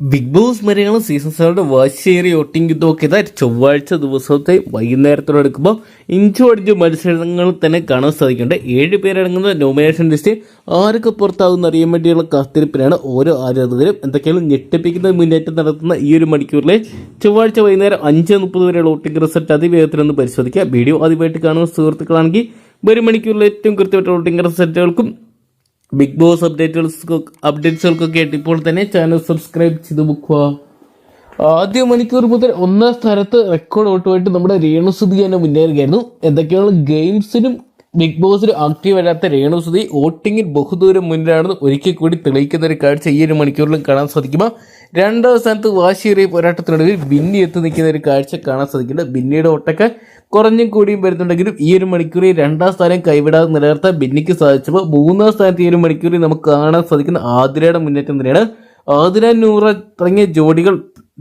Big boss Malayalam season സെവന്റെ വാശിയേറി voting യുദ്ധമൊക്കെ ഇതാ ചൊവ്വാഴ്ച ദിവസത്തെ വൈകുന്നേരത്തോടെ എടുക്കുമ്പോൾ ഇഞ്ചു അടിഞ്ചു മത്സരങ്ങൾ തന്നെ കാണാൻ സാധിക്കുന്നുണ്ട്. ഏഴ് പേരടങ്ങുന്ന നോമിനേഷൻ ലിസ്റ്റ് ആരൊക്കെ പുറത്താകുന്ന അറിയാൻ വേണ്ടിയുള്ള കാത്തിരിപ്പിനാണ് ഓരോ ആരാധകരും. എന്തൊക്കെയാണ് ഞെട്ടിപ്പിക്കുന്ന മുന്നേറ്റം നടത്തുന്ന ഈ ഒരു മണിക്കൂറിലെ ചൊവ്വാഴ്ച വൈകുന്നേരം അഞ്ച് മുപ്പത് വരെയുള്ള വോട്ടിംഗ് റിസൾട്ട് അതിവേഗത്തിൽ ഒന്ന് പരിശോധിക്കുക. വീഡിയോ ആദ്യമായിട്ട് കാണുന്ന സുഹൃത്തുക്കളാണെങ്കിൽ ഒരു മണിക്കൂറിൽ ഏറ്റവും കൃത്യമായിട്ടുള്ള വോട്ടിംഗ് റിസൾട്ടുകൾക്കും ബിഗ് ബോസ് അപ്ഡേറ്റുകൾ അപ്ഡേറ്റ്സുകൾക്കൊക്കെ ആയിട്ട് ഇപ്പോൾ തന്നെ ചാനൽ സബ്സ്ക്രൈബ് ചെയ്ത് വെക്കുക. ആദ്യ മണിക്കൂർ മുതൽ ഒന്നാം സ്ഥാനത്ത് റെക്കോർഡ് ഓട്ടുമായിട്ട് നമ്മുടെ രേണുസുതി തന്നെ മുന്നേറുകയായിരുന്നു എന്തൊക്കെയാണ് ഗെയിംസിനും ബിഗ് ബോസിലും ആക്റ്റീവ് വരാത്ത രേണുസുതി വോട്ടിങ്ങിൽ ബഹുദൂരം മുന്നിലാണെന്ന് ഒരിക്കൽ കൂടി തെളിയിക്കുന്ന ഒരു കാഴ്ച ഈ ഒരു മണിക്കൂറിലും കാണാൻ സാധിക്കുമ്പോൾ രണ്ടാം സ്ഥാനത്ത് വാശിയേറിയ പോരാട്ടത്തിനൊടുവിൽ ബിന്നി എത്തി നിൽക്കുന്ന ഒരു കാഴ്ച കാണാൻ സാധിക്കുന്നുണ്ട്. ബിന്നിയുടെ ഒട്ടൊക്കെ കുറഞ്ഞും കൂടിയും വരുന്നുണ്ടെങ്കിലും ഈ ഒരു മണിക്കൂറിൽ രണ്ടാം സ്ഥാനം കൈവിടാതെ നിലനിർത്താൻ ബിന്നിക്ക് സാധിച്ചപ്പോൾ മൂന്നാം സ്ഥാനത്ത് ഈ ഒരു മണിക്കൂറിൽ നമുക്ക് കാണാൻ സാധിക്കുന്ന ആതിരയുടെ മുന്നേറ്റം തന്നെയാണ്. ആതിര നൂറ തുടങ്ങിയ ജോഡികൾ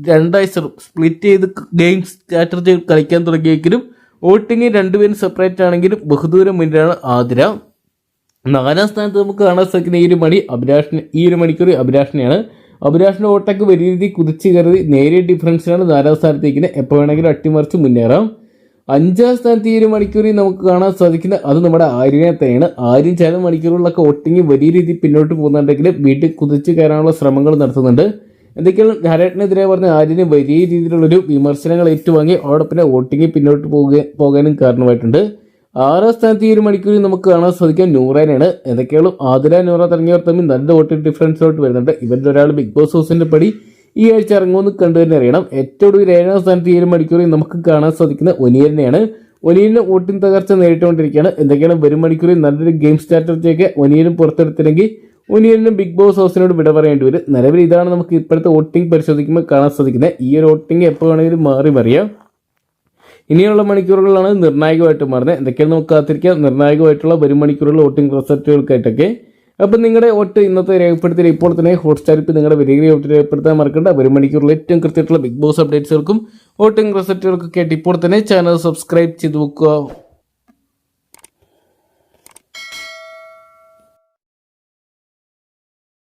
രണ്ടായി സ്പ്ലിറ്റ് ചെയ്ത് ഗെയിം സ്ട്രാറ്റജി കളിക്കാൻ തുടങ്ങിയെങ്കിലും വോട്ടിംഗ് രണ്ടുപേരും സെപ്പറേറ്റ് ആണെങ്കിലും ബഹുദൂരം മുന്നിലാണ് ആതിര. നാലാം സ്ഥാനത്ത് നമുക്ക് കാണാൻ സാധിക്കുന്ന ഈ ഒരു മണി അഭിലാഷിന് ഈ ഒരു മണിക്കൂർ അഭിലാഷിനെയാണ് അഭിലാഷിന്റെ ഓട്ടയ്ക്ക് വലിയ രീതിയിൽ കുതിച്ചു കയറി നേരിയ ഡിഫറൻസിലാണ് നാലാം സ്ഥാനത്തേക്ക് എപ്പോൾ വേണമെങ്കിലും അട്ടിമറിച്ച് മുന്നേറാം. അഞ്ചാം സ്ഥാനത്ത് ഈ ഒരു മണിക്കൂറിൽ നമുക്ക് കാണാൻ സാധിക്കുന്ന അത് നമ്മുടെ ആര്യനെ തന്നെയാണ്. ആര്യം ചില മണിക്കൂറുകളിലൊക്കെ ഒട്ടിങ്ങി വലിയ രീതിയിൽ പിന്നോട്ട് പോകുന്നുണ്ടെങ്കിൽ വീട്ടിൽ കുതിച്ച് കയറാനുള്ള ശ്രമങ്ങൾ നടത്തുന്നുണ്ട്. എന്തൊക്കെയാണ് ധാരേട്ടനെതിരെ പറഞ്ഞ ആര്യന് വലിയ രീതിയിലുള്ളൊരു വിമർശനങ്ങൾ ഏറ്റുവാങ്ങി അതോടൊപ്പം ഓട്ടിങ്ങി പിന്നോട്ട് പോകുക പോകാനും കാരണമായിട്ടുണ്ട്. ആറാം സ്ഥാനത്ത് ഈ ഒരു മണിക്കൂറിൽ നമുക്ക് കാണാൻ സാധിക്കാൻ നൂറേനാണ് എന്തൊക്കെയാണ്? ആതിര നൂറ തുടങ്ങിയവർ തമ്മിൽ നല്ല വോട്ടിംഗ് ഡിഫറൻസിലോട്ട് വരുന്നുണ്ട്. ഇവരിൽ ഒരാൾ ബിഗ് ബോസ് ഹൗസിന്റെ പടി ഈ ആഴ്ച ഇറങ്ങുമെന്ന് കണ്ടു തന്നെ അറിയണം. ഏറ്റവും കൂടുതൽ ഏഴാം സ്ഥാനത്ത് ഈ ഒരു മണിക്കൂറിൽ നമുക്ക് കാണാൻ സാധിക്കുന്ന ഒനിയനെയാണ് ഒനിയലിന് വോട്ടിംഗ് തകർച്ച നേരിട്ടുകൊണ്ടിരിക്കുകയാണ്. എന്തൊക്കെയാണ്? വരും മണിക്കൂറിൽ നല്ലൊരു ഗെയിം സ്ട്രാറ്റജിയൊക്കെ ഒനിയലും പുറത്തെടുത്തില്ലെങ്കിൽ ഒനിയലിനും ബിഗ് ബോസ് ഹൗസിനോട് വിട പറയേണ്ടി വരും. നിലവിൽ ഇതാണ് നമുക്ക് ഇപ്പോഴത്തെ വോട്ടിംഗ് പരിശോധിക്കുമ്പോൾ കാണാൻ സാധിക്കുന്നത്. ഈ ഒരു വോട്ടിംഗ് എപ്പോൾ വേണമെങ്കിലും മാറി മറിയാം. ഇനിയുള്ള മണിക്കൂറുകളാണ് നിർണായകമായിട്ട് മാറുന്നത്. എന്തൊക്കെയാണ് നമുക്ക് കാത്തിരിക്കാം? നിർണായകമായിട്ടുള്ള വരും മണിക്കൂറുകൾ വോട്ടിംഗ് റിസൾട്ടുകൾക്കായിട്ടൊക്കെ അപ്പം നിങ്ങളുടെ വോട്ട് ഇന്നത്തെ രേഖപ്പെടുത്തി ഇപ്പോൾ തന്നെ ഹോട്ട്സ്റ്റാർ ഇപ്പം നിങ്ങളുടെ വലിയ വോട്ട് രേഖപ്പെടുത്താൻ മറക്കണ്ട. വരും മണിക്കൂറിൽ ഏറ്റവും കൃത്യമായിട്ടുള്ള ബിഗ് ബോസ് അപ്ഡേറ്റ്സുകൾക്കും വോട്ടിംഗ് റിസൾട്ടുകൾക്കൊക്കെ ആയിട്ട് ഇപ്പോൾ തന്നെ ചാനൽ സബ്സ്ക്രൈബ് ചെയ്ത് വെക്കുക.